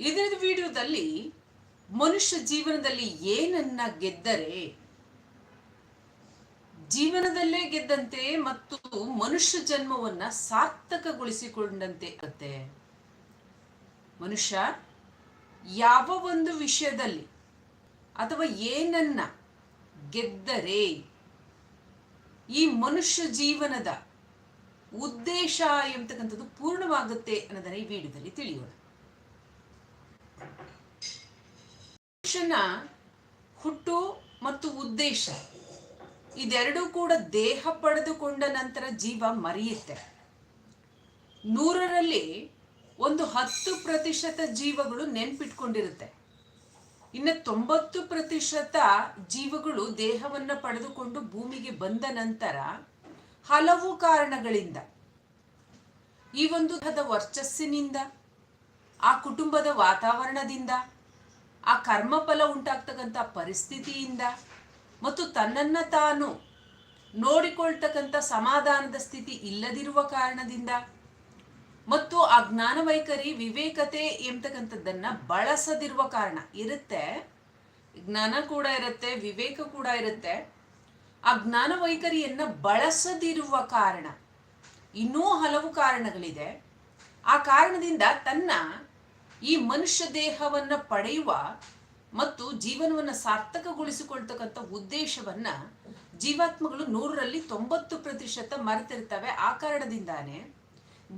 ಇದರ ವಿಡಿಯೋದಲ್ಲಿ ಮನುಷ್ಯ ಜೀವನದಲ್ಲಿ ಏನನ್ನ ಗೆದ್ದರೆ, ಜೀವನದಲ್ಲೇ ಗೆದ್ದಂತೆ ಮತ್ತು ಮನುಷ್ಯ ಜನ್ಮವನ್ನ ಸಾರ್ಥಕಗೊಳಿಸಿಕೊಂಡಂತೆ ಆಗುತ್ತೆ. ಮನುಷ್ಯ ಯಾವ ಒಂದು ವಿಷಯದಲ್ಲಿ ಅಥವಾ ಏನನ್ನ ಗೆದ್ದರೆ, ಈ ಮನುಷ್ಯ ಜೀವನದ ಉದ್ದೇಶ ಎಂಬತಕ್ಕಂಥದ್ದು ಪೂರ್ಣವಾಗುತ್ತೆ ಅನ್ನೋದನ್ನ ಈ ವಿಡಿಯೋದಲ್ಲಿ ತಿಳಿಯೋಣ. ಮನುಷ್ಯನ ಹುಟ್ಟು ಮತ್ತು ಉದ್ದೇಶ, ಇದೆರಡೂ ಕೂಡ ದೇಹ ಪಡೆದುಕೊಂಡ ನಂತರ ಜೀವ ಮರೆಯುತ್ತೆ. ನೂರರಲ್ಲಿ ಒಂದು ಹತ್ತು ಪ್ರತಿಶತ ಜೀವಗಳು ನೆನ್ಪಿಟ್ಕೊಂಡಿರುತ್ತೆ. ಇನ್ನು ತೊಂಬತ್ತು ಪ್ರತಿಶತ ಜೀವಗಳು ದೇಹವನ್ನು ಪಡೆದುಕೊಂಡು ಭೂಮಿಗೆ ಬಂದ ನಂತರ ಹಲವು ಕಾರಣಗಳಿಂದ, ಈ ಒಂದು ವರ್ಚಸ್ಸಿನಿಂದ ಆ ಕುಟುಂಬದ ವಾತಾವರಣದಿಂದ, ಆ ಕರ್ಮಫಲ ಉಂಟಾಗ್ತಕ್ಕಂಥ ಪರಿಸ್ಥಿತಿಯಿಂದ ಮತ್ತು ತನ್ನನ್ನು ತಾನು ನೋಡಿಕೊಳ್ತಕ್ಕಂಥ ಸಮಾಧಾನದ ಸ್ಥಿತಿ ಇಲ್ಲದಿರುವ ಕಾರಣದಿಂದ ಮತ್ತು ಆ ಜ್ಞಾನವೈಖರಿ ವಿವೇಕತೆ ಎಂಬತಕ್ಕಂಥದ್ದನ್ನು ಬಳಸದಿರುವ ಕಾರಣ ಇರುತ್ತೆ. ಜ್ಞಾನ ಕೂಡ ಇರುತ್ತೆ, ವಿವೇಕ ಕೂಡ ಇರುತ್ತೆ. ಆ ಜ್ಞಾನ ವೈಖರಿಯನ್ನ ಬಳಸದಿರುವ ಕಾರಣ ಇನ್ನೂ ಹಲವು ಕಾರಣಗಳಿದೆ. ಆ ಕಾರಣದಿಂದ ತನ್ನ ಈ ಮನುಷ್ಯ ದೇಹವನ್ನ ಪಡೆಯುವ ಮತ್ತು ಜೀವನವನ್ನ ಸಾರ್ಥಕಗೊಳಿಸಿಕೊಳ್ತಕ್ಕಂಥ ಉದ್ದೇಶವನ್ನ ಜೀವಾತ್ಮಗಳು ನೂರರಲ್ಲಿ ತೊಂಬತ್ತು ಪ್ರತಿಶತ ಮರೆತಿರ್ತವೆ. ಆ ಕಾರಣದಿಂದಾನೆ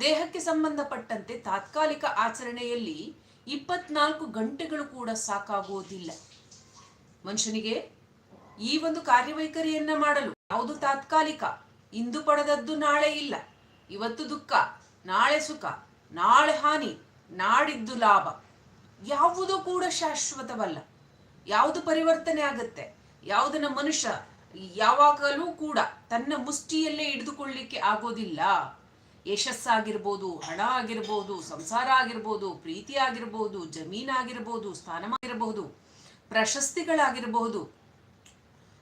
ದೇಹಕ್ಕೆ ಸಂಬಂಧಪಟ್ಟಂತೆ ತಾತ್ಕಾಲಿಕ ಆಚರಣೆಯಲ್ಲಿ ಇಪ್ಪತ್ನಾಲ್ಕು ಗಂಟೆಗಳು ಕೂಡ ಸಾಕಾಗುವುದಿಲ್ಲ. ಮನುಷ್ಯನಿಗೆ ಈ ಒಂದು ಕಾರ್ಯವೈಖರಿಯನ್ನ ಮಾಡಲು ಯಾವುದು ತಾತ್ಕಾಲಿಕ? ಇಂದು ಪಡೆದದ್ದು ನಾಳೆ ಇಲ್ಲ. ಇವತ್ತು ದುಃಖ, ನಾಳೆ ಸುಖ, ನಾಳೆ ಹಾನಿ ನಾಡಿದ್ದು ಲಾಭ. ಯಾವುದೂ ಕೂಡ ಶಾಶ್ವತವಲ್ಲ. ಯಾವುದು ಪರಿವರ್ತನೆ ಆಗುತ್ತೆ ಯಾವುದನ್ನ ಮನುಷ್ಯ ಯಾವಾಗಲೂ ಕೂಡ ತನ್ನ ಮುಷ್ಟಿಯಲ್ಲೇ ಹಿಡಿದುಕೊಳ್ಳಿಕ್ಕೆ ಆಗೋದಿಲ್ಲ. ಯಶಸ್ಸಾಗಿರ್ಬೋದು, ಹಣ ಆಗಿರ್ಬೋದು, ಸಂಸಾರ ಆಗಿರ್ಬೋದು, ಪ್ರೀತಿ ಆಗಿರ್ಬೋದು ಜಮೀನಾಗಿರ್ಬೋದು ಸ್ಥಾನಮಾಗಿರಬಹುದು ಪ್ರಶಸ್ತಿಗಳಾಗಿರಬಹುದು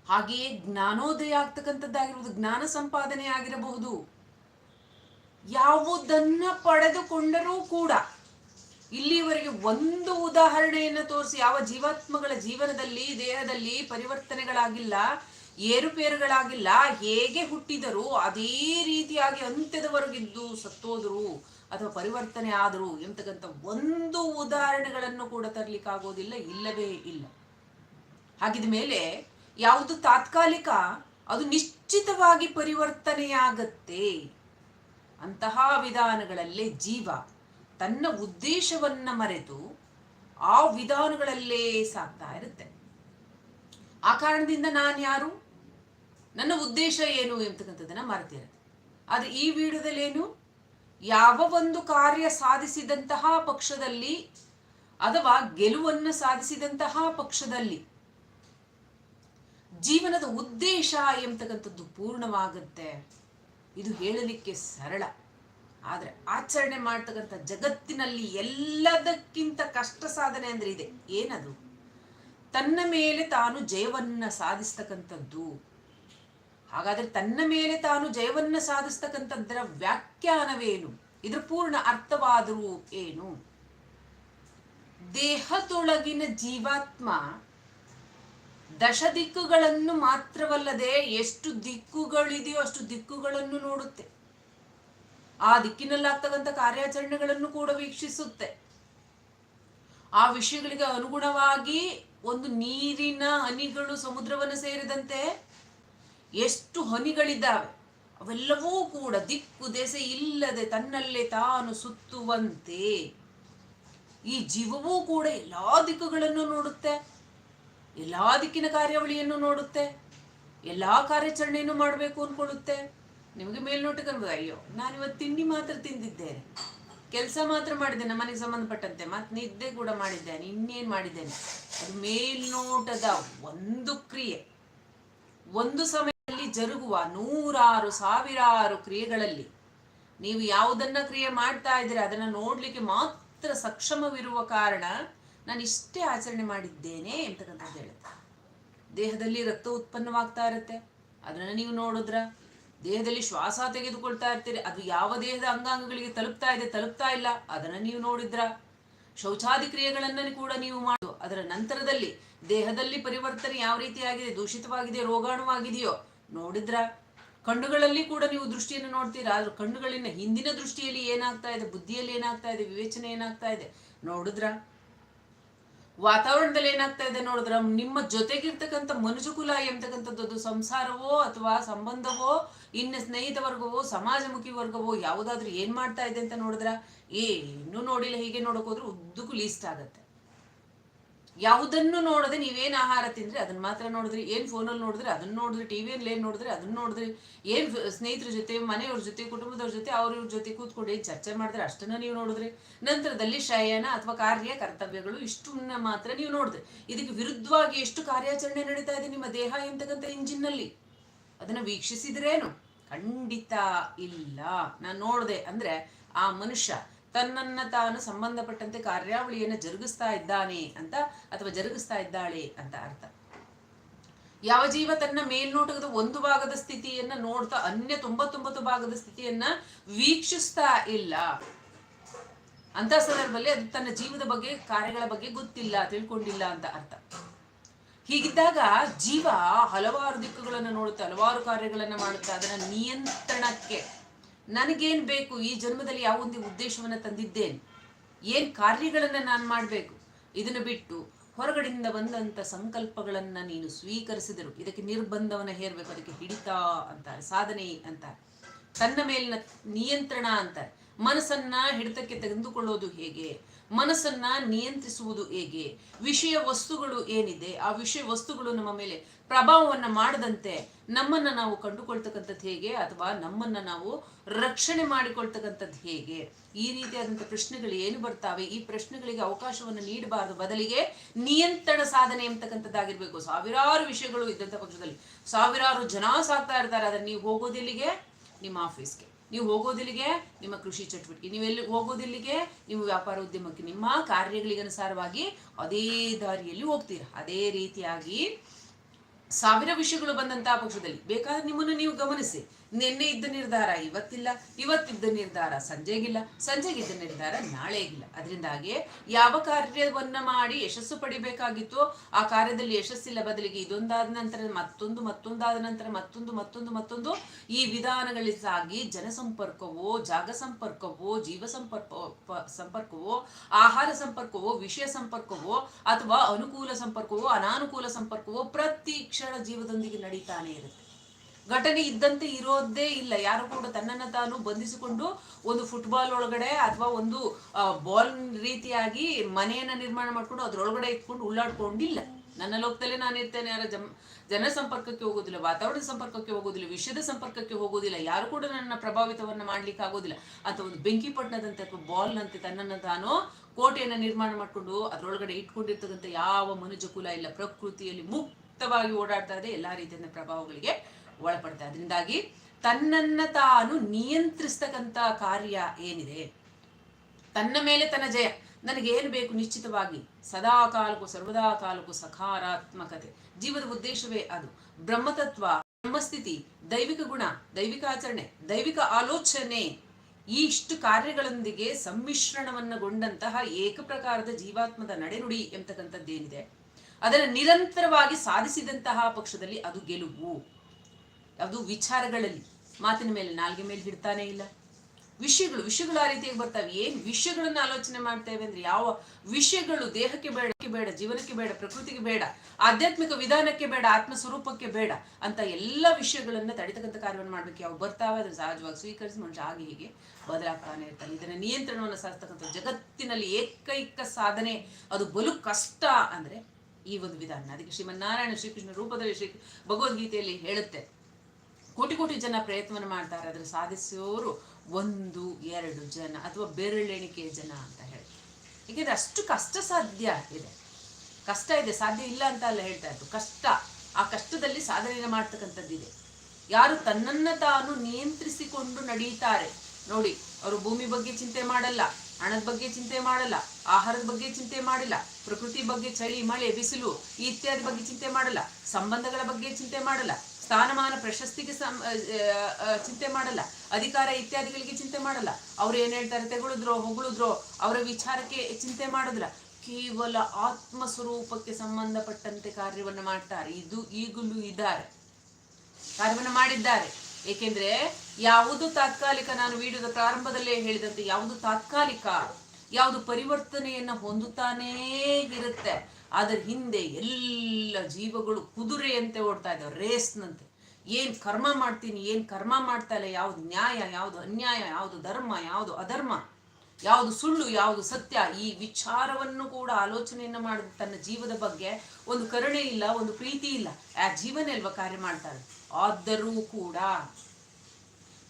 ಹಾಗೆಯೇ ಜ್ಞಾನೋದಯ ಆಗ್ತಕ್ಕಂಥದ್ದಾಗಿರ್ಬೋದು, ಜ್ಞಾನ ಸಂಪಾದನೆ ಆಗಿರಬಹುದು ಯಾವುದನ್ನ ಪಡೆದುಕೊಂಡರೂ ಕೂಡ ಇಲ್ಲಿವರೆಗೆ ಒಂದು ಉದಾಹರಣೆಯನ್ನು ತೋರಿಸಿ ಯಾವ ಜೀವಾತ್ಮಗಳ ಜೀವನದಲ್ಲಿ, ದೇಹದಲ್ಲಿ ಪರಿವರ್ತನೆಗಳಾಗಿಲ್ಲ, ಏರುಪೇರುಗಳಾಗಿಲ್ಲ, ಹೇಗೆ ಹುಟ್ಟಿದರು, ಅದೇ ರೀತಿಯಾಗಿ ಅಂತ್ಯದವರೆಗಿದ್ದು ಸತ್ತೋದರು ಅಥವಾ ಪರಿವರ್ತನೆ ಆದರು ಎಂತಕ್ಕಂಥ ಒಂದು ಉದಾಹರಣೆಗಳನ್ನು ಕೂಡ ತರಲಿಕ್ಕಾಗೋದಿಲ್ಲ, ಇಲ್ಲವೇ ಇಲ್ಲ. ಹಾಗಿದ ಮೇಲೆ ಯಾವುದು ತಾತ್ಕಾಲಿಕ, ಅದು ನಿಶ್ಚಿತವಾಗಿ ಪರಿವರ್ತನೆಯಾಗತ್ತೆ. ಅಂತಹ ವಿಧಾನಗಳಲ್ಲೇ ಜೀವ. ತನ್ನ ಉದ್ದೇಶವನ್ನ ಮರೆತು ಆ ವಿಧಾನಗಳಲ್ಲೇ ಸಾಕ್ತಾ ಇರುತ್ತೆ. ಆ ಕಾರಣದಿಂದ ನಾನು ಯಾರು? ನನ್ನ ಉದ್ದೇಶ ಏನು ಎಂತಕ್ಕಂಥದ್ದನ್ನ ಮರೆತಿರುತ್ತೆ ಆದರೆ ಈ ವಿಡಿಯೋದಲ್ಲಿ ಏನು ಯಾವ ಒಂದು ಕಾರ್ಯ ಸಾಧಿಸಿದಂತಹ ಪಕ್ಷದಲ್ಲಿ ಅಥವಾ ಗೆಲುವನ್ನು ಸಾಧಿಸಿದಂತಹ ಪಕ್ಷದಲ್ಲಿ ಜೀವನದ ಉದ್ದೇಶ ಎಂಬತಕ್ಕಂಥದ್ದು ಪೂರ್ಣವಾಗುತ್ತೆ. ಇದು ಹೇಳಲಿಕ್ಕೆ ಸರಳ. ಆದರೆ ಆಚರಣೆ ಮಾಡ್ತಕ್ಕಂಥ ಜಗತ್ತಿನಲ್ಲಿ ಎಲ್ಲದಕ್ಕಿಂತ ಕಷ್ಟ ಸಾಧನೆ ಅಂದ್ರೆ ಇದೆ. ಏನದು? ತನ್ನ ಮೇಲೆ ತಾನು ಜಯವನ್ನ ಸಾಧಿಸ್ತಕ್ಕಂಥದ್ದು. ಹಾಗಾದ್ರೆ ತನ್ನ ಮೇಲೆ ತಾನು ಜಯವನ್ನ ಸಾಧಿಸ್ತಕ್ಕಂಥದ್ದರ ವ್ಯಾಖ್ಯಾನವೇನು? ಇದರ ಪೂರ್ಣ ಅರ್ಥವಾದರೂ ಏನು? ದೇಹದೊಳಗಿನ ಜೀವಾತ್ಮ ದಶ ದಿಕ್ಕುಗಳನ್ನು ಮಾತ್ರವಲ್ಲದೆ ಎಷ್ಟು ದಿಕ್ಕುಗಳಿದೆಯೋ ಅಷ್ಟು ದಿಕ್ಕುಗಳನ್ನು ನೋಡುತ್ತೆ. ಆ ದಿಕ್ಕಿನಲ್ಲಾಗ್ತಕ್ಕಂಥ ಕಾರ್ಯಾಚರಣೆಗಳನ್ನು ಕೂಡ ವೀಕ್ಷಿಸುತ್ತೆ. ಆ ವಿಷಯಗಳಿಗೆ ಅನುಗುಣವಾಗಿ ಒಂದು ನೀರಿನ ಹನಿಗಳು ಸಮುದ್ರವನ್ನು ಸೇರಿದಂತೆ ಎಷ್ಟು ಹನಿಗಳಿದ್ದಾವೆ, ಅವೆಲ್ಲವೂ ಕೂಡ ದಿಕ್ಕು ದೆಸೆ ಇಲ್ಲದೆ ತನ್ನಲ್ಲೇ ತಾನು ಸುತ್ತುವಂತೆ ಈ ಜೀವವೂ ಕೂಡ ಎಲ್ಲಾ ದಿಕ್ಕುಗಳನ್ನು ನೋಡುತ್ತೆ, ಎಲ್ಲಾ ದಿಕ್ಕಿನ ಕಾರ್ಯಾವಳಿಯನ್ನು ನೋಡುತ್ತೆ, ಎಲ್ಲಾ ಕಾರ್ಯಾಚರಣೆಯನ್ನು ಮಾಡಬೇಕು ಅನ್ಕೊಳ್ಳುತ್ತೆ ನಿಮಗೆ ಮೇಲ್ನೋಟಕ್ಕೆ ಅನ್ಬೋದು ಅಯ್ಯೋ ನಾನು ಇವತ್ತು ತಿಂಡಿ ಮಾತ್ರ ತಿಂದಿದ್ದೇನೆ. ಕೆಲಸ ಮಾತ್ರ ಮಾಡಿದ್ದೇನೆ ಮನೆಗೆ ಸಂಬಂಧಪಟ್ಟಂತೆ. ಮತ್ತೆ ನಿದ್ದೆ ಕೂಡ ಮಾಡಿದ್ದೇನೆ, ಇನ್ನೇನು ಮಾಡಿದ್ದೇನೆ? ಅದು ಮೇಲ್ನೋಟದ ಒಂದು ಕ್ರಿಯೆ. ಒಂದು ಸಮಯದಲ್ಲಿ ಜರುಗುವ ನೂರಾರು, ಸಾವಿರಾರು ಕ್ರಿಯೆಗಳಲ್ಲಿ ನೀವು ಯಾವುದನ್ನ ಕ್ರಿಯೆ ಮಾಡ್ತಾ ಇದ್ರೆ ಅದನ್ನು ನೋಡಲಿಕ್ಕೆ ಮಾತ್ರ ಸಕ್ಷಮವಿರುವ ಕಾರಣ ನಾನು ಇಷ್ಟೇ ಆಚರಣೆ ಮಾಡಿದ್ದೇನೆ ಅಂತಕ್ಕಂಥದ್ದು ಹೇಳುತ್ತೆ. ದೇಹದಲ್ಲಿ ರಕ್ತ ಉತ್ಪನ್ನವಾಗ್ತಾ ಇರುತ್ತೆ. ಅದನ್ನ ನೀವು ನೋಡಿದ್ರ? ದೇಹದಲ್ಲಿ ಶ್ವಾಸ ತೆಗೆದುಕೊಳ್ತಾ ಇರ್ತೀರಿ, ಅದು ಯಾವ ದೇಹದ ಅಂಗಾಂಗಗಳಿಗೆ ತಲುಪ್ತಾ ಇದೆ, ತಲುಪ್ತಾ ಇಲ್ಲ, ಅದನ್ನ ನೀವು ನೋಡಿದ್ರ. ಶೌಚಾದಿ ಕ್ರಿಯೆಗಳನ್ನು ಕೂಡ ನೀವು ಮಾಡು. ಅದರ ನಂತರದಲ್ಲಿ ದೇಹದಲ್ಲಿ ಪರಿವರ್ತನೆ ಯಾವ ರೀತಿಯಾಗಿದೆ ದೂಷಿತವಾಗಿದೆ ರೋಗಾಣುವಾಗಿದೆಯೋ, ನೋಡಿದ್ರ. ಕಣ್ಣುಗಳಲ್ಲಿ ಕೂಡ ನೀವು ದೃಷ್ಟಿಯನ್ನು ನೋಡ್ತೀರಾ, ಆದ್ರೂ ಕಣ್ಣುಗಳಿಂದ ಹಿಂದಿನ ದೃಷ್ಟಿಯಲ್ಲಿ ಏನಾಗ್ತಾ ಇದೆ, ಬುದ್ಧಿಯಲ್ಲಿ ಏನಾಗ್ತಾ ಇದೆ, ವಿವೇಚನೆ ಏನಾಗ್ತಾ ಇದೆ, ನೋಡಿದ್ರ. ವಾತಾವರಣದಲ್ಲಿ ಏನಾಗ್ತಾ ಇದೆ ನೋಡಿದ್ರೆ ನಿಮ್ಮ ಜೊತೆಗಿರ್ತಕ್ಕಂಥ ಮನುಜಕುಲ ಎಂತಕ್ಕಂಥದ್ದು ಸಂಸಾರವೋ ಅಥವಾ ಸಂಬಂಧವೋ, ಇನ್ನು ಸ್ನೇಹಿತ ವರ್ಗವೋ ಸಮಾಜಮುಖಿ ವರ್ಗವೋ ಯಾವುದಾದ್ರೂ ಏನ್ ಮಾಡ್ತಾ ಇದೆ ಅಂತ ನೋಡಿದ್ರ ಏನು ನೋಡಿಲ್ಲ, ಹೀಗೆ ನೋಡಕ್ ಹೋದ್ರೆ ಉದ್ದಕ್ಕೂ ಲೀಸ್ಟ್ ಆಗತ್ತೆ. ಯಾವುದನ್ನು ನೋಡದೆ ನೀವೇನು ಆಹಾರ ತಿಂದ್ರೆ ಅದನ್ನ ಮಾತ್ರ ನೋಡಿದ್ರಿ, ಏನು ಫೋನಲ್ಲಿ ನೋಡಿದ್ರೆ ಅದನ್ನ ನೋಡಿದ್ರಿ ಟಿವಿಯಲ್ಲಿ ಏನು ನೋಡಿದ್ರೆ ಅದನ್ನ ನೋಡಿದ್ರಿ, ಏನು ಸ್ನೇಹಿತರ ಜೊತೆ, ಮನೆಯವ್ರ ಜೊತೆ, ಕುಟುಂಬದವ್ರ ಜೊತೆ ಅವ್ರ ಇವ್ರ ಜೊತೆ ಕೂತ್ಕೊಂಡು ಏನು ಚರ್ಚೆ ಮಾಡಿದ್ರೆ, ಅಷ್ಟನ್ನ ನೀವು ನೋಡಿದ್ರಿ. ನಂತರದಲ್ಲಿ ಶಯನ ಅಥವಾ ಕಾರ್ಯ, ಕರ್ತವ್ಯಗಳು ಇಷ್ಟನ್ನ ಮಾತ್ರ ನೀವು ನೋಡಿದ್ರಿ. ಇದಕ್ಕೆ ವಿರುದ್ಧವಾಗಿ ಎಷ್ಟು ಕಾರ್ಯಾಚರಣೆ ನಡೀತಾ ಇದೆ ನಿಮ್ಮ ದೇಹ ಎಂತಕ್ಕಂಥ ಇಂಜಿನ್ನಲ್ಲಿ ಅದನ್ನ ವೀಕ್ಷಿಸಿದ್ರೇನು? ಖಂಡಿತ ಇಲ್ಲ. ನಾನು ನೋಡಿದೆ ಅಂದ್ರೆ ಆ ಮನುಷ್ಯ ತನ್ನನ್ನ ತಾನು ಸಂಬಂಧಪಟ್ಟಂತೆ ಕಾರ್ಯಾವಳಿಯನ್ನು ಜರುಗಿಸ್ತಾ ಇದ್ದಾನೆ ಅಂತ ಅಥವಾ ಜರುಗಿಸ್ತಾ ಇದ್ದಾಳೆ ಅಂತ ಅರ್ಥ. ಯಾವ ಜೀವ ತನ್ನ ಮೇಲ್ನೋಟದ ಒಂದು ಭಾಗದ ಸ್ಥಿತಿಯನ್ನ ನೋಡ್ತಾ, ಅನ್ಯ ತೊಂಬತ್ತೊಂಬತ್ತು ಭಾಗದ ಸ್ಥಿತಿಯನ್ನ ವೀಕ್ಷಿಸ್ತಾ ಇಲ್ಲ. ಅಂತ ಸಂದರ್ಭದಲ್ಲಿ ಅದು ತನ್ನ ಜೀವದ ಬಗ್ಗೆ, ಕಾರ್ಯಗಳ ಬಗ್ಗೆ ಗೊತ್ತಿಲ್ಲ, ತಿಳ್ಕೊಂಡಿಲ್ಲ ಅಂತ ಅರ್ಥ. ಹೀಗಿದ್ದಾಗ ಜೀವ ಹಲವಾರು ದಿಕ್ಕುಗಳನ್ನು ನೋಡುತ್ತೆ, ಹಲವಾರು ಕಾರ್ಯಗಳನ್ನು ಮಾಡುತ್ತೆ, ಅದನ್ನ ನಿಯಂತ್ರಣಕ್ಕೆ. ನನಗೇನ್ ಬೇಕು? ಈ ಜನ್ಮದಲ್ಲಿ ಯಾವ ಒಂದು ಉದ್ದೇಶವನ್ನ ತಂದಿದ್ದೇನೆ. ಏನ್ ಕಾರ್ಯಗಳನ್ನ ನಾನು ಮಾಡಬೇಕು? ಇದನ್ನು ಬಿಟ್ಟು ಹೊರಗಡೆಯಿಂದ ಬಂದಂತ ಸಂಕಲ್ಪಗಳನ್ನ ನೀನು ಸ್ವೀಕರಿಸಿದರು. ಇದಕ್ಕೆ ನಿರ್ಬಂಧವನ್ನ ಹೇರ್ಬೇಕು, ಅದಕ್ಕೆ ಹಿಡಿತ ಅಂತಾರೆ, ಸಾಧನೆ ಅಂತಾರೆ. ತನ್ನ ಮೇಲಿನ ನಿಯಂತ್ರಣ ಅಂತಾರೆ. ಮನಸ್ಸನ್ನ ಹಿಡಿತಕ್ಕೆ ತೆಗೆದುಕೊಳ್ಳೋದು ಹೇಗೆ? ಮನಸ್ಸನ್ನ ನಿಯಂತ್ರಿಸುವುದು ಹೇಗೆ? ವಿಷಯ ವಸ್ತುಗಳು ಏನಿದೆ? ಆ ವಿಷಯ ವಸ್ತುಗಳು ನಮ್ಮ ಮೇಲೆ ಪ್ರಭಾವವನ್ನ ಮಾಡದಂತೆ ನಮ್ಮನ್ನ ನಾವು ಕಂಡುಕೊಳ್ತಕ್ಕಂಥದ್ದು ಹೇಗೆ? ಅಥವಾ ನಮ್ಮನ್ನ ನಾವು ರಕ್ಷಣೆ ಮಾಡಿಕೊಳ್ತಕ್ಕಂಥದ್ದು ಹೇಗೆ? ಈ ರೀತಿಯಾದಂಥ ಪ್ರಶ್ನೆಗಳು ಏನು ಬರ್ತಾವೆ? ಈ ಪ್ರಶ್ನೆಗಳಿಗೆ ಅವಕಾಶವನ್ನು ನೀಡಬಾರದು. ಬದಲಿಗೆ ನಿಯಂತ್ರಣ ಸಾಧನೆ ಎಂಬತಕ್ಕಂಥದ್ದಾಗಿರ್ಬೇಕು. ಸಾವಿರಾರು ವಿಷಯಗಳು ಇದ್ದಂಥ ಪಕ್ಷದಲ್ಲಿ ಸಾವಿರಾರು ಜನ ಸಾಕ್ತಾ ಇರ್ತಾರೆ. ಆದ್ರೆ ನೀವು ಹೋಗೋದೆಲ್ಲಿಗೆ ನಿಮ್ಮ ಆಫೀಸ್ಗೆ. ನೀವು ಹೋಗೋದಿಲ್ಲಿಗೆ ನಿಮ್ಮ ಕೃಷಿ ಚಟುವಟಿಕೆ ನೀವೆಲ್ಲಿ ಹೋಗೋದಿಲ್ಲಿಗೆ ನೀವು ವ್ಯಾಪಾರ ಉದ್ಯಮಕ್ಕೆ, ನಿಮ್ಮ ಕಾರ್ಯಗಳಿಗೆ ಅನುಸಾರವಾಗಿ ಅದೇ ದಾರಿಯಲ್ಲಿ ಹೋಗ್ತೀರಾ. ಅದೇ ರೀತಿಯಾಗಿ ಸಾವಿರ ವಿಷಯಗಳು ಬಂದಂತಹ ಪಕ್ಷದಲ್ಲಿ ಬೇಕಾದ್ರೆ ನಿಮ್ಮನ್ನು ನೀವು ಗಮನಿಸಿ. ನಿನ್ನೆ ಇದ್ದ ನಿರ್ಧಾರ, ಇವತ್ತಿಲ್ಲ. ಇವತ್ತಿದ್ದ ನಿರ್ಧಾರ ಸಂಜೆಗಿಲ್ಲ. ಸಂಜೆಗಿದ್ದ ನಿರ್ಧಾರ ನಾಳೆಗಿಲ್ಲ. ಅದರಿಂದಾಗಿ ಯಾವ ಕಾರ್ಯವನ್ನ ಮಾಡಿ ಯಶಸ್ಸು ಪಡಿಬೇಕಾಗಿತ್ತು ಆ ಕಾರ್ಯದಲ್ಲಿ ಯಶಸ್ಸಿಲ್ಲ ಬದಲಿಗೆ ಇದೊಂದಾದ ನಂತರ ಮತ್ತೊಂದು, ಮತ್ತೊಂದಾದ ನಂತರ ಮತ್ತೊಂದು ಮತ್ತೊಂದು ಮತ್ತೊಂದು. ಈ ವಿಧಾನಗಳಿಸಾಗಿ ಜನಸಂಪರ್ಕವೋ, ಜಾಗ ಸಂಪರ್ಕವೋ, ಜೀವ ಸಂಪರ್ಕ ಸಂಪರ್ಕವೋ, ಆಹಾರ ಸಂಪರ್ಕವೋ, ವಿಷಯ ಸಂಪರ್ಕವೋ ಅಥವಾ ಅನುಕೂಲ ಸಂಪರ್ಕವೋ, ಅನಾನುಕೂಲ ಸಂಪರ್ಕವೋ ಪ್ರತಿ ಕ್ಷಣ ಜೀವದೊಂದಿಗೆ ನಡೀತಾನೆ ಇರುತ್ತೆ. ಘಟನೆ ಇದ್ದಂತೆ ಇರೋದೇ ಇಲ್ಲ. ಯಾರು ಕೂಡ ತನ್ನನ್ನು ತಾನು ಬಂಧಿಸಿಕೊಂಡು ಒಂದು ಫುಟ್ಬಾಲ್ ಒಳಗಡೆ ಅಥವಾ ಒಂದು ಬಾಲ್ ರೀತಿಯಾಗಿ ಮನೆಯನ್ನ ನಿರ್ಮಾಣ ಮಾಡ್ಕೊಂಡು ಅದ್ರೊಳಗಡೆ ಇಟ್ಕೊಂಡು ಉಳ್ಳಾಡ್ಕೊಂಡಿಲ್ಲ. ನನ್ನ ಲೋಕದಲ್ಲೇ ನಾನು ಇರ್ತೇನೆ. ಯಾರ ಜಮ್, ಜನ ಸಂಪರ್ಕಕ್ಕೆ ಹೋಗೋದಿಲ್ಲ, ವಾತಾವರಣ ಸಂಪರ್ಕಕ್ಕೆ ಹೋಗೋದಿಲ್ಲ, ವಿಷಯದ ಸಂಪರ್ಕಕ್ಕೆ ಹೋಗೋದಿಲ್ಲ, ಯಾರು ಕೂಡ ನನ್ನ ಪ್ರಭಾವಿತವನ್ನ ಮಾಡ್ಲಿಕ್ಕೆ ಆಗೋದಿಲ್ಲ. ಅಥವಾ ಒಂದು ಬೆಂಕಿ ಪಟ್ಟಣದಂತೆ ಅಥವಾ ಬಾಲ್ನಂತೆ ತನ್ನನ್ನು ತಾನು ಕೋಟೆಯನ್ನ ನಿರ್ಮಾಣ ಮಾಡಿಕೊಂಡು ಅದರೊಳಗಡೆ ಇಟ್ಕೊಂಡಿರ್ತಕ್ಕಂಥ ಯಾವ ಮನುಜಕುಲ ಇಲ್ಲ. ಪ್ರಕೃತಿಯಲ್ಲಿ ಮುಕ್ತವಾಗಿ ಓಡಾಡ್ತಾ ಇದೆ ಎಲ್ಲಾ ರೀತಿಯ ಪ್ರಭಾವಗಳಿಗೆ ಒಳಪಡ್ತಾ ಅದರಿಂದಾಗಿ ತನ್ನನ್ನ ತಾನು ನಿಯಂತ್ರಿಸ್ತಕ್ಕಂಥ ಕಾರ್ಯ ಏನಿದೆ? ತನ್ನ ಮೇಲೆ ತನ್ನ ಜಯ. ನನಗೆ ಏನು ಬೇಕು ನಿಶ್ಚಿತವಾಗಿ? ಸದಾ ಕಾಲಕ್ಕೂ ಸರ್ವದಾ ಕಾಲಕ್ಕೂ ಸಕಾರಾತ್ಮಕತೆ. ಜೀವದ ಉದ್ದೇಶವೇ ಅದು. ಬ್ರಹ್ಮತತ್ವ, ಬ್ರಹ್ಮಸ್ಥಿತಿ, ದೈವಿಕ ಗುಣ, ದೈವಿಕ ಆಚರಣೆ, ದೈವಿಕ ಆಲೋಚನೆ ಈ ಇಷ್ಟು ಕಾರ್ಯಗಳೊಂದಿಗೆ ಸಮ್ಮಿಶ್ರಣವನ್ನಗೊಂಡಂತಹ ಏಕ ಪ್ರಕಾರದ ಜೀವಾತ್ಮದ ನಡೆನುಡಿ ಎಂಬತಕ್ಕಂಥದ್ದೇನಿದೆ ಅದನ್ನು ನಿರಂತರವಾಗಿ ಸಾಧಿಸಿದಂತಹ ಪಕ್ಷದಲ್ಲಿ ಅದು ಗೆಲುವು. ಅದು ವಿಚಾರಗಳಲ್ಲಿ ಮಾತಿನ ಮೇಲೆ ನಾಲ್ಗೆ ಮೇಲೆ ಹಿಡ್ತಾನೆ ಇಲ್ಲ. ವಿಷಯಗಳು ವಿಷಯಗಳು ಆ ರೀತಿಯಾಗಿ ಬರ್ತಾವೆ. ಏನ್ ವಿಷಯಗಳನ್ನ ಆಲೋಚನೆ ಮಾಡ್ತೇವೆ ಅಂದ್ರೆ ಯಾವ ವಿಷಯಗಳು ದೇಹಕ್ಕೆ ಬೇಡಕ್ಕೆ ಬೇಡ, ಜೀವನಕ್ಕೆ ಬೇಡ, ಪ್ರಕೃತಿಗೆ ಬೇಡ, ಆಧ್ಯಾತ್ಮಿಕ ವಿಧಾನಕ್ಕೆ ಬೇಡ ಆತ್ಮ ಸ್ವರೂಪಕ್ಕೆ ಬೇಡ ಅಂತ ಎಲ್ಲ ವಿಷಯಗಳನ್ನ ತಡಿತಕ್ಕಂಥ ಕಾರ್ಯವನ್ನು ಮಾಡ್ಬೇಕು. ಯಾವ ಬರ್ತಾವೆ ಅದನ್ನು ಸಹಜವಾಗಿ ಸ್ವೀಕರಿಸಿ ಮನುಷ್ಯ ಹಾಗೆ ಹೀಗೆ ಬದಲಾಗ್ತಾನೆ ಇರ್ತಾನೆ. ಇದನ್ನ ನಿಯಂತ್ರಣವನ್ನು ಸಾಧಿಸ್ತಕ್ಕಂಥ ಜಗತ್ತಿನಲ್ಲಿ ಏಕೈಕ ಸಾಧನೆ, ಅದು ಬಲು ಕಷ್ಟ ಅಂದ್ರೆ ಈ ಒಂದು ವಿಧಾನ. ಅದಕ್ಕೆ ಶ್ರೀಮನ್ನಾರಾಯಣ ಶ್ರೀಕೃಷ್ಣ ರೂಪದಲ್ಲಿ ಶ್ರೀ ಭಗವದ್ಗೀತೆಯಲ್ಲಿ ಹೇಳುತ್ತೆ. ಕೋಟಿ ಕೋಟಿ ಜನ ಪ್ರಯತ್ನವನ್ನು ಮಾಡ್ತಾರೆ, ಅದನ್ನು ಸಾಧಿಸೋರು ಒಂದು, ಎರಡು ಜನ ಅಥವಾ ಬೆರಳೆಣಿಕೆ ಜನ ಅಂತ ಹೇಳಿ. ಏಕೆಂದರೆ ಅಷ್ಟು ಕಷ್ಟ ಸಾಧ್ಯ ಇದೆ. ಕಷ್ಟ ಇದೆ, ಸಾಧ್ಯ ಇಲ್ಲ ಅಂತ ಅಲ್ಲ ಹೇಳ್ತಾ ಇತ್ತು ಕಷ್ಟ, ಆ ಕಷ್ಟದಲ್ಲಿ ಸಾಧನೆಯನ್ನು ಮಾಡ್ತಕ್ಕಂಥದ್ದಿದೆ ಯಾರು ತನ್ನನ್ನು ತಾನು ನಿಯಂತ್ರಿಸಿಕೊಂಡು ನಡೀತಾರೆ. ನೋಡಿ, ಅವರು ಭೂಮಿ ಬಗ್ಗೆ ಚಿಂತೆ ಮಾಡಲ್ಲ, ಹಣದ ಬಗ್ಗೆ ಚಿಂತೆ ಮಾಡಲ್ಲ, ಆಹಾರದ ಬಗ್ಗೆ ಚಿಂತೆ ಮಾಡಿಲ್ಲ, ಪ್ರಕೃತಿ ಬಗ್ಗೆ ಚಳಿ, ಮಳೆ, ಬಿಸಿಲು ಇತ್ಯಾದಿ ಬಗ್ಗೆ ಚಿಂತೆ ಮಾಡಲ್ಲ, ಸಂಬಂಧಗಳ ಬಗ್ಗೆ ಚಿಂತೆ ಮಾಡಲ್ಲ ಸ್ಥಾನಮಾನ ಪ್ರಶಸ್ತಿಗೆ ಸಂ ಚಿಂತೆ ಮಾಡಲ್ಲ. ಅಧಿಕಾರ ಇತ್ಯಾದಿಗಳಿಗೆ ಚಿಂತೆ ಮಾಡಲ್ಲ. ಅವ್ರು ಏನು ಹೇಳ್ತಾರೆ, ತೆಗಳಿದ್ರೋ, ಹೊಗಳಿದ್ರೋ, ಅವರ ವಿಚಾರಕ್ಕೆ ಚಿಂತೆ ಮಾಡಿದ್ರ ಕೇವಲ ಆತ್ಮ ಸ್ವರೂಪಕ್ಕೆ ಸಂಬಂಧಪಟ್ಟಂತೆ ಕಾರ್ಯವನ್ನು ಮಾಡ್ತಾರೆ. ಇದು ಈಗಲೂ ಇದ್ದಾರೆ. ಕಾರ್ಯವನ್ನು ಮಾಡಿದ್ದಾರೆ. ಏಕೆಂದ್ರೆ ಯಾವುದು ತಾತ್ಕಾಲಿಕ, ನಾನು ವಿಡಿಯೋದ ಪ್ರಾರಂಭದಲ್ಲೇ ಹೇಳಿದಂತೆ, ಯಾವುದು ತಾತ್ಕಾಲಿಕ, ಯಾವುದು ಪರಿವರ್ತನೆಯನ್ನ ಹೊಂದುತ್ತಾನೇ ಇರುತ್ತೆ. ಅದರ ಹಿಂದೆ ಎಲ್ಲ ಜೀವಗಳು ಕುದುರೆಯಂತೆ ಓಡ್ತಾ ಇದ್ದಾವೆ, ರೇಸ್ನಂತೆ. ಏನ್ ಕರ್ಮ ಮಾಡ್ತೀನಿ, ಏನ್ ಕರ್ಮ ಮಾಡ್ತಾ ಇಲ್ಲ, ಯಾವ್ದು ನ್ಯಾಯ, ಯಾವ್ದು ಅನ್ಯಾಯ, ಯಾವ್ದು ಧರ್ಮ, ಯಾವ್ದು ಅಧರ್ಮ, ಯಾವುದು ಸುಳ್ಳು, ಯಾವುದು ಸತ್ಯ, ಈ ವಿಚಾರವನ್ನು ಕೂಡ ಆಲೋಚನೆಯನ್ನ ಮಾಡಿದ ತನ್ನ ಜೀವದ ಬಗ್ಗೆ ಒಂದು ಕರುಣೆ ಇಲ್ಲ, ಒಂದು ಪ್ರೀತಿ ಇಲ್ಲ. ಆ ಜೀವನ ಅಲ್ವಾ ಕಾರ್ಯ ಮಾಡ್ತಾರೆ ಆದರೂ ಕೂಡ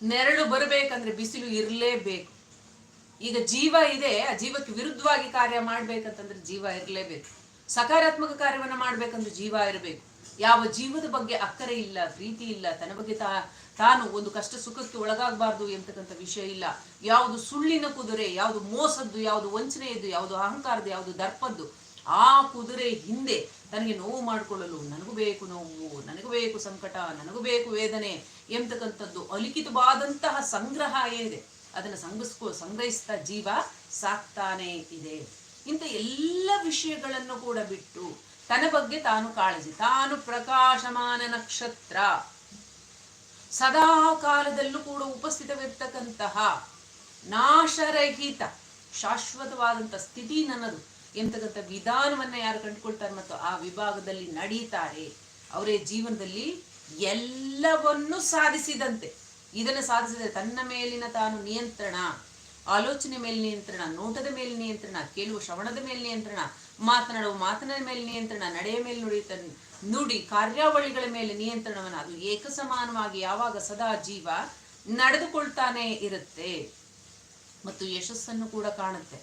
ನೆರಳು ಬರಬೇಕಂದ್ರೆ ಬಿಸಿಲು ಇರಲೇಬೇಕು. ಈಗ ಜೀವ ಇದೆ, ಆ ಜೀವಕ್ಕೆ ವಿರುದ್ಧವಾಗಿ ಕಾರ್ಯ ಮಾಡ್ಬೇಕಂತಂದ್ರೆ ಜೀವ ಇರಲೇಬೇಕು. ಸಕಾರಾತ್ಮಕ ಕಾರ್ಯವನ್ನ ಮಾಡ್ಬೇಕಂದ್ರೆ ಜೀವ ಇರಬೇಕು. ಯಾವ ಜೀವದ ಬಗ್ಗೆ ಅಕ್ಕರೆ ಇಲ್ಲ, ಪ್ರೀತಿ ಇಲ್ಲ, ತನ್ನ ಬಗ್ಗೆ ತಾ, ತಾನು ಒಂದು ಕಷ್ಟ ಸುಖಕ್ಕೆ ಒಳಗಾಗಬಾರ್ದು ಎಂತಕ್ಕಂಥ ವಿಷಯ ಇಲ್ಲ. ಯಾವುದು ಸುಳ್ಳಿನ ಕುದುರೆ, ಯಾವುದು ಮೋಸದ್ದು, ಯಾವುದು ವಂಚನೆಯದ್ದು, ಯಾವುದು ಅಹಂಕಾರದ್ದು ಯಾವುದು ದರ್ಪದ್ದು, ಆ ಕುದುರೆ ಹಿಂದೆ ತನಗೆ ನೋವು ಮಾಡಿಕೊಳ್ಳಲು ನನಗೂ ಬೇಕು ನೋವು, ನನಗೂ ಬೇಕು ಸಂಕಟ, ನನಗೂ ಬೇಕು ವೇದನೆ ಎಂತಕ್ಕಂಥದ್ದು ಅಲಿಖಿತವಾದಂತಹ ಸಂಗ್ರಹ ಏನಿದೆ. ಅದನ್ನು ಸಂಗ್ರಹಿಸ್ಕೊ, ಸಂಗ್ರಹಿಸ್ತಾ ಜೀವ ಸಾಕ್ತಾನೇ ಇದೆ. ಇಂಥ ಎಲ್ಲ ವಿಷಯಗಳನ್ನು ಕೂಡ ಬಿಟ್ಟು ತನ್ನ ಬಗ್ಗೆ ತಾನು ಕಾಳಜಿ, ತಾನು ಪ್ರಕಾಶಮಾನ ನಕ್ಷತ್ರ. ಸದಾ ಕಾಲದಲ್ಲೂ ಕೂಡ ಉಪಸ್ಥಿತವಿರ್ತಕ್ಕಂತಹ ನಾಶರಹಿತ, ಶಾಶ್ವತವಾದಂಥ ಸ್ಥಿತಿ ನನ್ನದು ಎಂತಕ್ಕಂಥ ವಿಧಾನವನ್ನು ಯಾರು ಕಂಡುಕೊಳ್ತಾರೆ ಮತ್ತು ಆ ವಿಭಾಗದಲ್ಲಿ ನಡೀತಾರೆ, ಅವರೇ ಜೀವನದಲ್ಲಿ ಎಲ್ಲವನ್ನೂ ಸಾಧಿಸಿದಂತೆ. ಇದನ್ನು ಸಾಧಿಸಿದರೆ ತನ್ನ ಮೇಲಿನ ತಾನು ನಿಯಂತ್ರಣ. ಆಲೋಚನೆ ಮೇಲೆ ನಿಯಂತ್ರಣ, ನೋಟದ ಮೇಲೆ ನಿಯಂತ್ರಣ, ಕೇಳುವ ಶ್ರವಣದ ಮೇಲೆ ನಿಯಂತ್ರಣ, ಮಾತನಾಡುವ ಮಾತನ ಮೇಲೆ ನಿಯಂತ್ರಣ, ನಡೆಯ ಮೇಲೆ ನುಡಿತ, ನುಡಿ ಕಾರ್ಯಾವಳಿಗಳ ಮೇಲೆ ನಿಯಂತ್ರಣವನ್ನು ಅದು ಏಕಸಮಾನವಾಗಿ ಯಾವಾಗ ಸದಾ ಜೀವ ನಡೆದುಕೊಳ್ತಾನೆ ಇರುತ್ತೆ. ಮತ್ತು ಯಶಸ್ಸನ್ನು ಕೂಡ ಕಾಣುತ್ತೆ.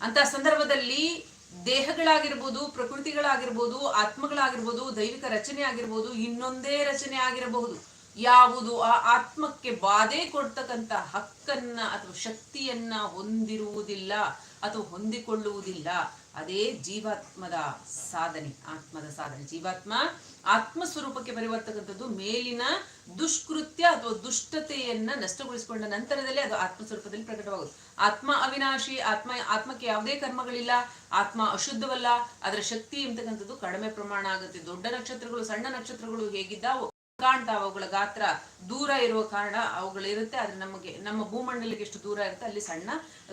ಅಂತ ಸಂದರ್ಭದಲ್ಲಿ ದೇಹಗಳಾಗಿರ್ಬೋದು, ಪ್ರಕೃತಿಗಳಾಗಿರ್ಬೋದು, ಆತ್ಮಗಳಾಗಿರ್ಬೋದು, ದೈವಿಕ ರಚನೆ ಆಗಿರ್ಬೋದು, ಇನ್ನೊಂದೇ ರಚನೆ ಆಗಿರಬಹುದು. ಯಾವುದು ಆ ಆತ್ಮಕ್ಕೆ ಬಾಧೆ ಕೊಡ್ತಕ್ಕಂಥ ಹಕ್ಕನ್ನ ಅಥವಾ ಶಕ್ತಿಯನ್ನ ಹೊಂದಿರುವುದಿಲ್ಲ ಅಥವಾ ಹೊಂದಿಕೊಳ್ಳುವುದಿಲ್ಲ. ಅದೇ ಜೀವಾತ್ಮದ ಸಾಧನೆ, ಆತ್ಮದ ಸಾಧನೆ. ಜೀವಾತ್ಮ ಆತ್ಮ ಸ್ವರೂಪಕ್ಕೆ ಬರೆಯುವಂತಕ್ಕಂಥದ್ದು ಮೇಲಿನ ದುಷ್ಕೃತ್ಯ ಅಥವಾ ದುಷ್ಟತೆಯನ್ನ ನಷ್ಟಗೊಳಿಸಿಕೊಂಡ ನಂತರದಲ್ಲಿ ಅದು ಆತ್ಮ ಸ್ವರೂಪದಲ್ಲಿ ಪ್ರಕಟವಾಗುವುದು. ಆತ್ಮ ಅವಿನಾಶಿ, ಆತ್ಮ, ಆತ್ಮಕ್ಕೆ ಯಾವುದೇ ಕರ್ಮಗಳಿಲ್ಲ, ಆತ್ಮ ಅಶುದ್ಧವಲ್ಲ, ಅದರ ಶಕ್ತಿ ಎಂತಕ್ಕಂಥದ್ದು ಕಡಿಮೆ ಪ್ರಮಾಣ ಆಗುತ್ತೆ. ದೊಡ್ಡ ನಕ್ಷತ್ರಗಳು, ಸಣ್ಣ ನಕ್ಷತ್ರಗಳು ಹೇಗಿದ್ದಾವೋ ಕಾಣ್ತಾವ ಅವುಗಳ ಗಾತ್ರ ದೂರ ಇರುವ ಕಾರಣ ಅವುಗಳಿರುತ್ತೆ, ಆದ್ರೆ ನಮಗೆ, ನಮ್ಮ ಭೂಮಂಡಲಕ್ಕೆ ಎಷ್ಟು ದೂರ ಇರುತ್ತೆ, ಅಲ್ಲಿ ಸಣ್ಣ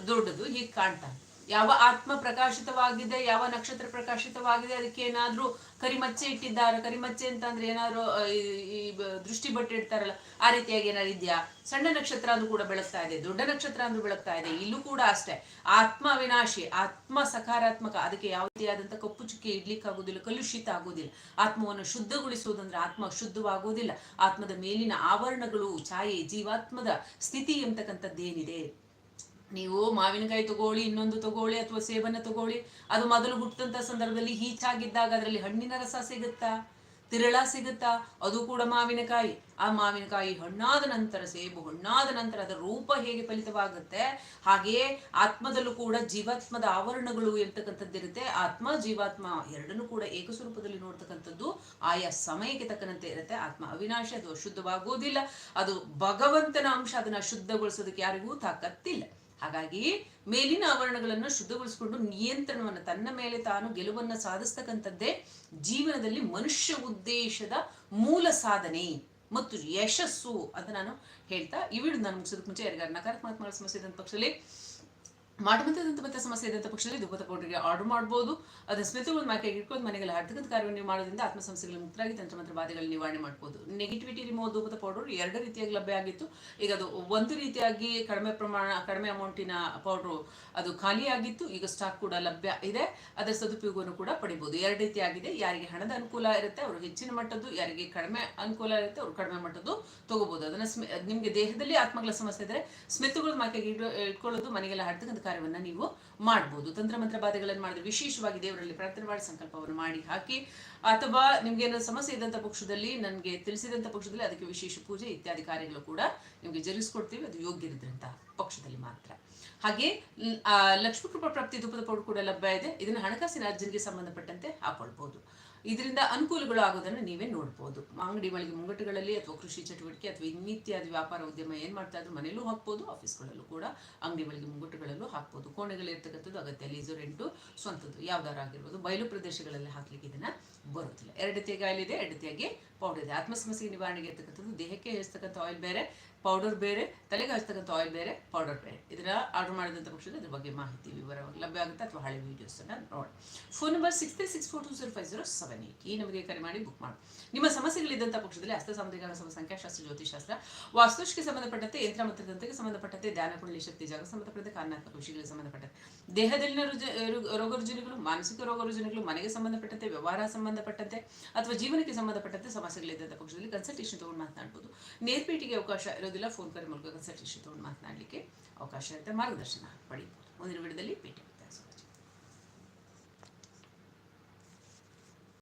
ದೊಡ್ಡದು ಹೀಗೆ ಕಾಣ್ತಾವೆ ಯಾವ ಆತ್ಮ ಪ್ರಕಾಶಿತವಾಗಿದೆ, ಯಾವ ನಕ್ಷತ್ರ ಪ್ರಕಾಶಿತವಾಗಿದೆ, ಅದಕ್ಕೆ ಏನಾದ್ರೂ ಕರಿಮಚ್ಚೆ ಇಟ್ಟಿದ್ದಾರೆ? ಕರಿಮಚ್ಚೆ ಅಂತ ಅಂದ್ರೆ ಏನಾದ್ರು ಈ- ದೃಷ್ಟಿ ಬಟ್ಟೆ ಇಡ್ತಾರಲ್ಲ, ಆ ರೀತಿಯಾಗಿ ಏನಾದ್ರು ಇದೆಯಾ? ಸಣ್ಣ ನಕ್ಷತ್ರ ಅಂದ್ರೂ ಕೂಡ ಬೆಳಗ್ತಾ ಇದೆ, ದೊಡ್ಡ ನಕ್ಷತ್ರ ಅಂದ್ರೂ ಬೆಳಗ್ತಾ ಇದೆ, ಇಲ್ಲೂ ಕೂಡ ಅಷ್ಟೇ. ಆತ್ಮ ವಿನಾಶಿ ಆತ್ಮ ಸಕಾರಾತ್ಮಕ, ಅದಕ್ಕೆ ಯಾವ ರೀತಿಯಾದಂತ ಕಪ್ಪು ಚುಕ್ಕಿ ಇಡ್ಲಿಕ್ಕೆ ಆಗುದಿಲ್ಲ, ಕಲುಷಿತ ಆಗುದಿಲ್ಲ. ಆತ್ಮವನ್ನು ಶುದ್ಧಗೊಳಿಸುವುದಂದ್ರೆ ಆತ್ಮ ಶುದ್ಧವಾಗುವುದಿಲ್ಲ. ಆತ್ಮದ ಮೇಲಿನ ಆವರಣಗಳು, ಛಾಯೆ, ಜೀವಾತ್ಮದ ಸ್ಥಿತಿ ಎಂತಕ್ಕಂಥದ್ದೇನಿದೆ? ನೀವು ಮಾವಿನಕಾಯಿ ತಗೊಳ್ಳಿ, ಇನ್ನೊಂದು ತಗೊಳ್ಳಿ ಅಥವಾ ಸೇಬನ್ನ ತಗೊಳ್ಳಿ, ಅದು ಮೊದಲು ಹುಟ್ಟಂತ ಸಂದರ್ಭದಲ್ಲಿ ಹೀಚಾಗಿದ್ದಾಗ ಅದರಲ್ಲಿ ಹಣ್ಣಿನ ರಸ ಸಿಗುತ್ತಾ? ತಿರಳ ಸಿಗುತ್ತಾ? ಅದು ಕೂಡ ಮಾವಿನಕಾಯಿ. ಆ ಮಾವಿನಕಾಯಿ ಹಣ್ಣಾದ ನಂತರ, ಸೇಬು ಹಣ್ಣಾದ ನಂತರ ಅದರ ರೂಪ ಹೇಗೆ ಫಲಿತವಾಗುತ್ತೆ? ಹಾಗೆಯೇ ಆತ್ಮದಲ್ಲೂ ಕೂಡ ಜೀವಾತ್ಮದ ಆವರಣಗಳು ಇರ್ತಕ್ಕಂಥದ್ದಿರುತ್ತೆ ಆತ್ಮ, ಜೀವಾತ್ಮ ಎರಡನ್ನೂ ಕೂಡ ಏಕಸ್ವರೂಪದಲ್ಲಿ ನೋಡ್ತಕ್ಕಂಥದ್ದು ಆಯಾ ಸಮಯಕ್ಕೆ ತಕ್ಕನಂತೆ ಇರುತ್ತೆ. ಆತ್ಮ ಅವಿನಾಶ, ಅದು ಅಶುದ್ಧವಾಗುವುದಿಲ್ಲ. ಅದು ಭಗವಂತನ ಅಂಶ, ಅದನ್ನ ಶುದ್ಧಗೊಳಿಸೋದಕ್ಕೆ ಯಾರಿಗೂ ತಾಕತ್ತಿಲ್ಲ. ಹಾಗಾಗಿ ಮೇಲಿನ ಆವರಣಗಳನ್ನು ಶುದ್ಧಗೊಳಿಸಿಕೊಂಡು ನಿಯಂತ್ರಣವನ್ನು ತನ್ನ ಮೇಲೆ ತಾನು ಗೆಲುವನ್ನು ಸಾಧಿಸ್ತಕ್ಕಂಥದ್ದೇ ಜೀವನದಲ್ಲಿ ಮನುಷ್ಯ ಉದ್ದೇಶದ ಮೂಲ ಸಾಧನೆ ಮತ್ತು ಯಶಸ್ಸು ಅಂತ ನಾನು ಹೇಳ್ತಾ ಈ ವಿಡಿಯೋ ನಾನು ಮುಗಿಸೋದಕ್ಕೆ ಮುಂಚೆ ಯಾರಿಗಾರ ನಕಾರಾತ್ಮಕ ಸಮಸ್ಯೆ ಇದ್ದಂಥ ಪಕ್ಷದಲ್ಲಿ ಮಾಟಮಂತದಂತ ಮತ್ತೆ ಸಮಸ್ಯೆ ಇದ್ದಂಥ ಪಕ್ಷದಲ್ಲಿ ದುಪ್ಪತ್ತ ಪೌಡರ್ಗೆ ಆರ್ಡರ್ ಮಾಡ್ಬೋದು. ಅದು ಸ್ಮಿತಗಳು ಮಾಕೆಗೆ ಇಟ್ಕೊಂಡು ಮನೆಗಳ ಹರ್ತಕ್ಕಂಥ ಕಾರ್ಯವನ್ನು ಮಾಡೋದ್ರಿಂದ ಆತ್ಮ ಸಮಸ್ಯೆಗಳು ಮುಕ್ತರಾಗಿ ತಂತ್ರಮಂತ್ರ ಬಾಧೆಗಳ ನಿವಾರಣೆ ಮಾಡ್ಬೋದು. ನೆಗೆಟಿವಿಟಿ ರಿಮೋದು ಧೂಪದ ಪೌಡರ್ ಎರಡು ರೀತಿಯಾಗಿ ಲಭ್ಯ ಆಗಿತ್ತು. ಈಗ ಅದು ಒಂದು ರೀತಿಯಾಗಿ ಕಡಿಮೆ ಪ್ರಮಾಣ, ಕಡಿಮೆ ಅಮೌಂಟಿನ ಪೌಡ್ರು ಅದು ಖಾಲಿಯಾಗಿತ್ತು ಈಗ ಸ್ಟಾಕ್ ಕೂಡ ಲಭ್ಯ ಇದೆ. ಅದರ ಸದುಪಯೋಗವನ್ನು ಕೂಡ ಪಡಿಬೋದು. ಎರಡು ರೀತಿಯಾಗಿದೆ. ಯಾರಿಗೆ ಹಣದ ಅನುಕೂಲ ಇರುತ್ತೆ ಅವರು ಹೆಚ್ಚಿನ ಮಟ್ಟದ್ದು, ಯಾರಿಗೆ ಕಡಿಮೆ ಅನುಕೂಲ ಇರುತ್ತೆ ಅವರು ಕಡಿಮೆ ಮಟ್ಟದ್ದು ತಗೋಬಹುದು ಅದನ್ನ ನಿಮಗೆ ದೇಹದಲ್ಲಿ ಆತ್ಮಗಳ ಸಮಸ್ಯೆ ಇದ್ರೆ ಸ್ಮಿತಗಳು ಮಾಕೆಗೆ ಇಟ್ಕೊಳ್ಳೋದು ಮನೆಗೆಲ್ಲ ಹಡ್ತಕ್ಕಂಥ ಕಾರ್ಯವನ್ನ ನೀವು ಮಾಡ್ಬೋದು. ತಂತ್ರಮಂತ್ರ ಬಾಧೆಗಳನ್ನು ಮಾಡಿದ್ರೆ ವಿಶೇಷವಾಗಿ ದೇವರಲ್ಲಿ ಪ್ರಾರ್ಥನೆ ಮಾಡಿ ಸಂಕಲ್ಪವನ್ನು ಮಾಡಿ ಹಾಕಿ, ಅಥವಾ ನಿಮ್ಗೆ ಏನಾದ್ರು ಸಮಸ್ಯೆ ಇದ್ದಂಥ ಪಕ್ಷದಲ್ಲಿ ನನಗೆ ತಿಳಿಸಿದಂಥ ಪಕ್ಷದಲ್ಲಿ ಅದಕ್ಕೆ ವಿಶೇಷ ಪೂಜೆ ಇತ್ಯಾದಿ ಕಾರ್ಯಗಳು ಕೂಡ ನಿಮಗೆ ಜರುಗಿಸ್ಕೊಡ್ತೀವಿ. ಅದು ಯೋಗ್ಯ ಪಕ್ಷದಲ್ಲಿ ಮಾತ್ರ. ಹಾಗೆ ಲಕ್ಷ್ಮೀ ಕೃಪಾ ಪ್ರಾಪ್ತಿ ಧೂಪದ ಪೌಡರ್ ಕೂಡ ಲಭ್ಯ ಇದೆ. ಇದನ್ನು ಹಣಕಾಸಿನ ಅರ್ಜಿಗೆ ಸಂಬಂಧಪಟ್ಟಂತೆ ಹಾಕೊಳ್ಬಹುದು ಇದರಿಂದ ಅನುಕೂಲಗಳು ಆಗೋದನ್ನು ನೀವೇ ನೋಡ್ಬೋದು. ಅಂಗಡಿ ಮಳಿಗೆ ಮುಂಗಟ್ಟುಗಳಲ್ಲಿ ಅಥವಾ ಕೃಷಿ ಚಟುವಟಿಕೆ ಅಥವಾ ಇನ್ನಿತ್ಯಾದಿ ವ್ಯಾಪಾರ ಉದ್ಯಮ ಏನು ಮಾಡ್ತಾ ಇದ್ರು ಮನೆಯಲ್ಲೂ ಹಾಕ್ಬೋದು, ಆಫೀಸ್ಗಳಲ್ಲೂ ಕೂಡ ಅಂಗಡಿ ಮಳಿಗೆ ಮುಂಗಟ್ಟುಗಳಲ್ಲೂ ಹಾಕ್ಬೋದು. ಕೋಣೆಗಳಿರ್ತಕ್ಕಂಥದ್ದು ಅಗತ್ಯ ಲೀಸು ರೆಂಟು ಸ್ವಂತದ್ದು ಯಾವ್ದಾರಾಗಿರ್ಬೋದು ಬಯಲು ಪ್ರದೇಶಗಳಲ್ಲಿ ಹಾಕ್ಲಿಕ್ಕೆ ಇದನ್ನು ಬರುತ್ತಿಲ್ಲ ಎರಡತಿಯಾಗಿ ಆಯಿಲ್ ಇದೆ ಎರಡತಿಯಾಗಿ ಪೌಡರ್ ಇದೆ. ಆತ್ಮ ಸಮಸ್ಯೆ ನಿವಾರಣೆಗೆ ಇರ್ತಕ್ಕಂಥದ್ದು ದೇಹಕ್ಕೆ ಹೇಳ್ತಕ್ಕಂಥ ಆಯಿಲ್ ಬೇರೆ ಪೌಡರ್ ಬೇರೆ, ತಲೆಗೆ ಹಚ್ಚತಕ್ಕಂಥ ಆಯಿಲ್ ಬೇರೆ ಪೌಡರ್ ಬೇರೆ. ಇದರ ಆರ್ಡರ್ ಮಾಡಿದಂಥ ಪಕ್ಷದಲ್ಲಿ ಇದ್ರ ಬಗ್ಗೆ ಮಾಹಿತಿ ವಿವರವಾಗಿ ಲಭ್ಯ ಆಗುತ್ತೆ ಅಥವಾ ಹಳೆ ವೀಡಿಯೋಸನ್ನು ನೋಡಿ. Phone number six three six four two zero five zero seven eight ಈ ನಮಗೆ ಕರೆ ಮಾಡಿ ಬುಕ್ ಮಾಡಿ. ನಿಮ್ಮ ಸಮಸ್ಯೆಗಳಿದ್ದಂಥ ಪಕ್ಷದಲ್ಲಿ ಹಸ್ತ ಸಾಮುದ್ರಿಕ ಸಮ, ಸಂಖ್ಯಾಶಾಸ್ತ್ರ, ಜ್ಯೋತಿಶಾಸ್ತ್ರ ವಾಸ್ತುಶಿಗೆ ಸಂಬಂಧಪಟ್ಟಂತೆ, ಯಂತ್ರ ಮತ್ತು ಸಂಬಂಧಪಟ್ಟಂತೆ, ಧ್ಯಾನ ಕುಂಡಲಿ ಶಕ್ತಿ, ಜಾಗ ಸಂಬಂಧಪಟ್ಟಂತೆ ಕಾರ್ನಾತ್ಮಕ ಋಷಿಗಳಿಗೆ ಸಂಬಂಧಪಟ್ಟಂತೆ. ದೇಹದಲ್ಲಿನ ರುಜ ರೋಗ ಮಾನಸಿಕ ರೋಗ ರುಜಿನಗಳು ಮನೆಗೆ ಸಂಬಂಧಪಟ್ಟಂತೆ, ವ್ಯವಹಾರ ಸಂಬಂಧಪಟ್ಟಂತೆ, ಅಥವಾ ಜೀವನಕ್ಕೆ ಸಂಬಂಧಪಟ್ಟಂತೆ ಸಮಸ್ಯೆಗಳಿದ್ದಂಥ ಪಕ್ಷದಲ್ಲಿ ಕನ್ಸಲ್ಟೇಷನ್ ತಗೊಂಡು ಮಾತನಾಡ್ಬೋದು. ನೇರ್ಪೇಟಿಗೆ ಅವಕಾಶ ಇರೋದಿಲ್ಲ ಫೋನ್ ಕರೆ ಮೂಲಕ ಕನ್ಸಲ್ಟೇಷನ್ ತೊಗೊಂಡು ಮಾತನಾಡಲಿಕ್ಕೆ ಅವಕಾಶ ಇರುತ್ತೆ ಮಾರ್ಗದರ್ಶನ ಪಡೆಯಬಹುದು ಮುಂದಿನ ವಿಡಿಯೋದಲ್ಲಿ ಭೇಟಿ